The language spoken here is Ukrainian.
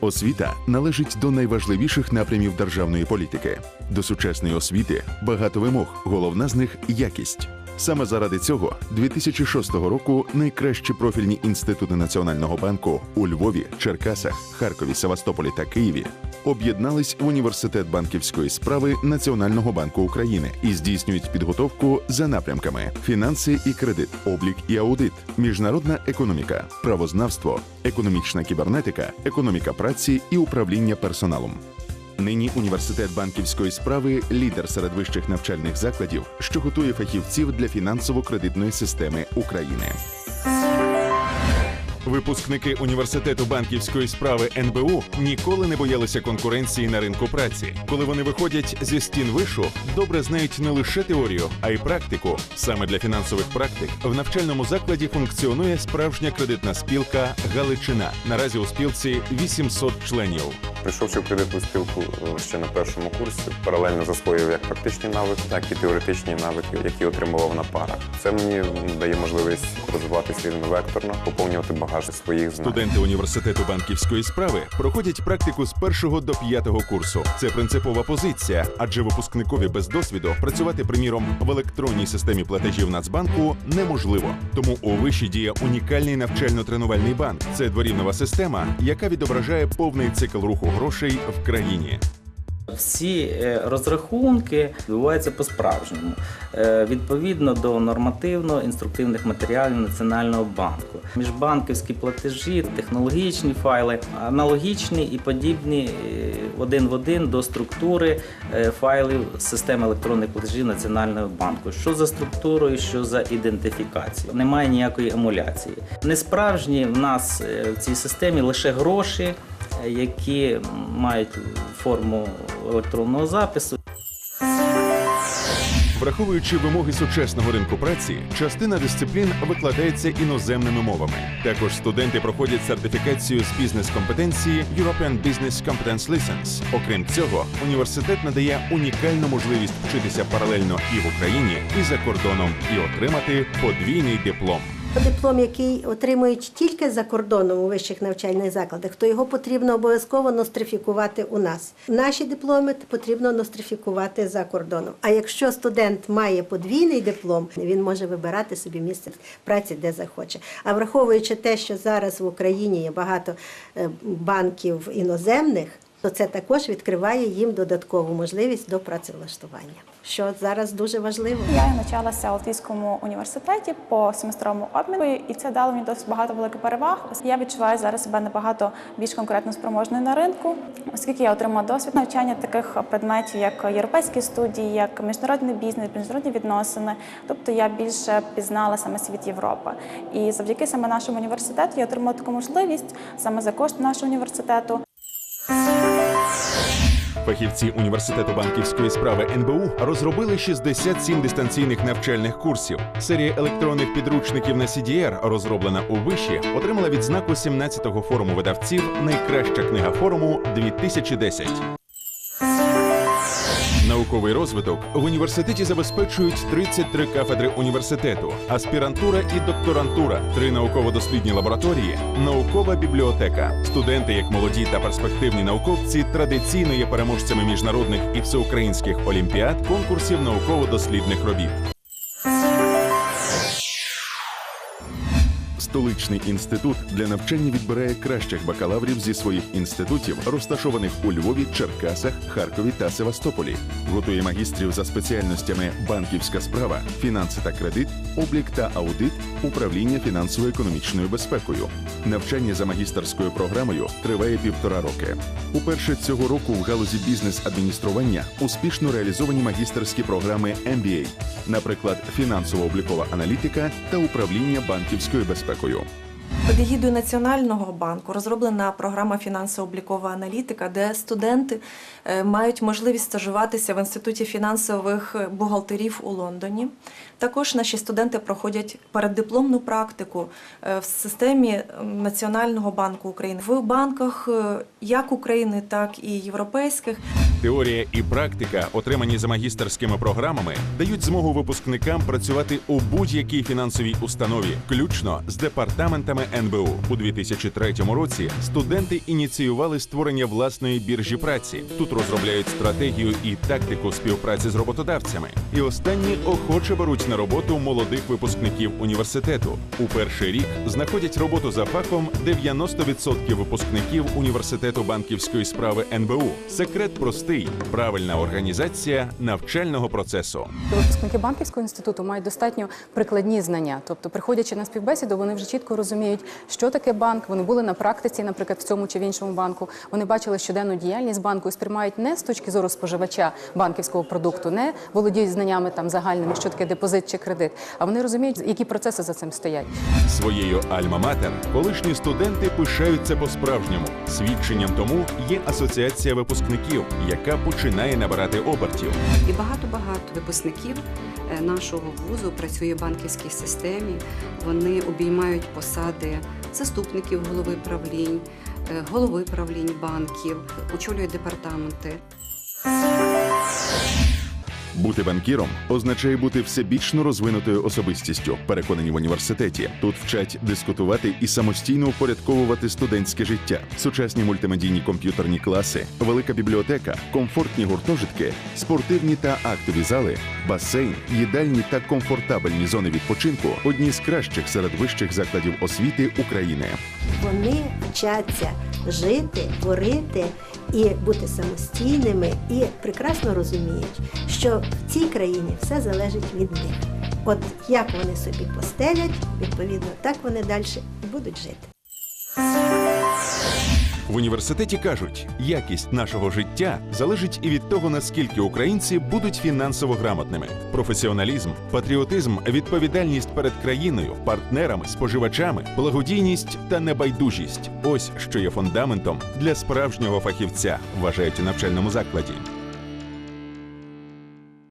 Освіта належить до найважливіших напрямів державної політики. До сучасної освіти багато вимог. Головна з них якість. Саме заради цього 2006 року найкращі профільні інститути Національного банку у Львові, Черкасах, Харкові, Севастополі та Києві об'єднались в університет банківської справи Національного банку України і здійснюють підготовку за напрямками: фінанси і кредит, облік і аудит, міжнародна економіка, правознавство, економічна кібернетика, економіка праці і управління персоналом. Нині університет банківської справи лідер серед вищих навчальних закладів, що готує фахівців для фінансово-кредитної системи України. Випускники університету банківської справи НБУ ніколи не боялися конкуренції на ринку праці. Коли вони виходять зі стін вишу, добре знають не лише теорію, а й практику. Саме для фінансових практик в навчальному закладі функціонує справжня кредитна спілка Галичина. Наразі у спілці 800 членів. Прийшовши в кредитну спілку е, ще на першому курсі, паралельно засвоював як практичні навики, так і теоретичні навики, які отримував на парах. Це мені дає можливість розвиватися рівновекторно, поповнювати багаж своїх знань. Студенти університету банківської справи проходять практику з першого до п'ятого курсу. Це принципова позиція, адже випускникові без досвіду працювати, приміром, в електронній системі платежів Нацбанку неможливо. Тому у виші діє унікальний навчально-тренувальний банк. Це дворівнева система, яка відображає повний цикл руху грошей в країні. Всі е, розрахунки відбуваються по-справжньому, е, відповідно до нормативно-інструктивних матеріалів Національного банку. Міжбанківські платежі, технологічні файли, аналогічні і подібні е, один в один до структури файлів системи електронних платежів Національного банку. Що за структурою, що за ідентифікацією. Немає ніякої емуляції. Несправжні в нас в цій системі лише гроші які мають форму електронного запису. Враховуючи вимоги сучасного ринку праці, частина дисциплін викладається іноземними мовами. Також студенти проходять сертифікацію з бізнес-компетенції European Business Competence License. Окрім цього, університет надає унікальну можливість вчитися паралельно і в Україні, і за кордоном, і отримати подвійний диплом. Диплом, який отримують тільки за кордоном у вищих навчальних закладах, то його потрібно обов'язково нострифікувати у нас. Наші дипломи потрібно нострифікувати за кордоном. А якщо студент має подвійний диплом, він може вибирати собі місце праці, де захоче. А враховуючи те, що зараз в Україні є багато е, банків іноземних. То це також відкриває їм додаткову можливість до працевлаштування, що зараз дуже важливо. Я навчалася у Латвійському університеті по семестровому обміну, і це дало мені досить багато великих переваг. Я відчуваю зараз себе набагато більш конкурентно спроможною на ринку, оскільки я отримала досвід навчання таких предметів, як європейські студії, як міжнародний бізнес, міжнародні відносини. Тобто я більше пізнала саме світ Європи. І завдяки саме нашому університету я отримала таку можливість саме за кошти нашого університету Фахівці університету банківської справи НБУ розробили 67 дистанційних навчальних курсів. Серія електронних підручників на CDR, розроблена у виші, отримала відзнаку 17-го форуму видавців Найкраща книга форуму 2010. Науковий розвиток в університеті забезпечують 33 кафедри університету, аспірантура і докторантура, три науково-дослідні лабораторії, наукова бібліотека. Студенти, як молоді та перспективні науковці, традиційно є переможцями міжнародних і всеукраїнських олімпіад, конкурсів науково-дослідних робіт. Столичний інститут для навчання відбирає кращих бакалаврів зі своїх інститутів, розташованих у Львові, Черкасах, Харкові та Севастополі. Готує магістрів за спеціальностями банківська справа, фінанси та кредит, облік та аудит, управління фінансово-економічною безпекою. Навчання за магістерською програмою триває півтора роки. Уперше цього року в галузі бізнес-адміністрування успішно реалізовані магістерські програми MBA, наприклад, фінансово-облікова аналітика та управління банківською безпекою. Під егідою Національного банку розроблена програма фінансово-облікова аналітика, де студенти е, мають можливість стажуватися в інституті фінансових бухгалтерів у Лондоні. Також наші студенти проходять переддипломну практику е, в системі Національного банку України в банках е, як України, так і європейських. Теорія і практика, отримані за магістерськими програмами, дають змогу випускникам працювати у будь-якій фінансовій установі, включно з департаментами НБУ. У 2003 році студенти ініціювали створення власної біржі праці. Тут розробляють стратегію і тактику співпраці з роботодавцями. І останні охоче беруть на роботу молодих випускників університету. У перший рік знаходять роботу за фахом 90% випускників університету банківської справи НБУ. Секрет простий: правильна організація навчального процесу. Випускники банківського інституту мають достатньо прикладні знання. Тобто, приходячи на співбесіду, вони вже чітко розуміють, що таке банк. Вони були на практиці, наприклад, в цьому чи в іншому банку. Вони бачили щоденну діяльність банку і сприймають не з точки зору споживача банківського продукту, не володіють знаннями там загальними, що таке депозит чи кредит. А вони розуміють, які процеси за цим стоять. Своєю альма-матер колишні студенти пишаються по-справжньому. Свідченням тому є асоціація випускників, яка починає набирати обертів. І багато-багато випускників е, нашого вузу працює в банківській системі. Вони обіймають посади заступників голови правлінь, е, голови правлінь банків, очолюють департаменти. Бути банкіром означає бути всебічно розвинутою особистістю, переконані в університеті. Тут вчать дискутувати і самостійно упорядковувати студентське життя, сучасні мультимедійні комп'ютерні класи, велика бібліотека, комфортні гуртожитки, спортивні та актові зали, басейн, їдальні та комфортабельні зони відпочинку одні з кращих серед вищих закладів освіти України. Вони вчаться жити, творити і бути самостійними, і прекрасно розуміють, що в цій країні все залежить від них. От як вони собі постелять, відповідно, так вони далі будуть жити. В університеті кажуть, якість нашого життя залежить і від того, наскільки українці будуть фінансово грамотними. Професіоналізм, патріотизм, відповідальність перед країною, партнерами, споживачами, благодійність та небайдужість ось що є фундаментом для справжнього фахівця, вважають у навчальному закладі.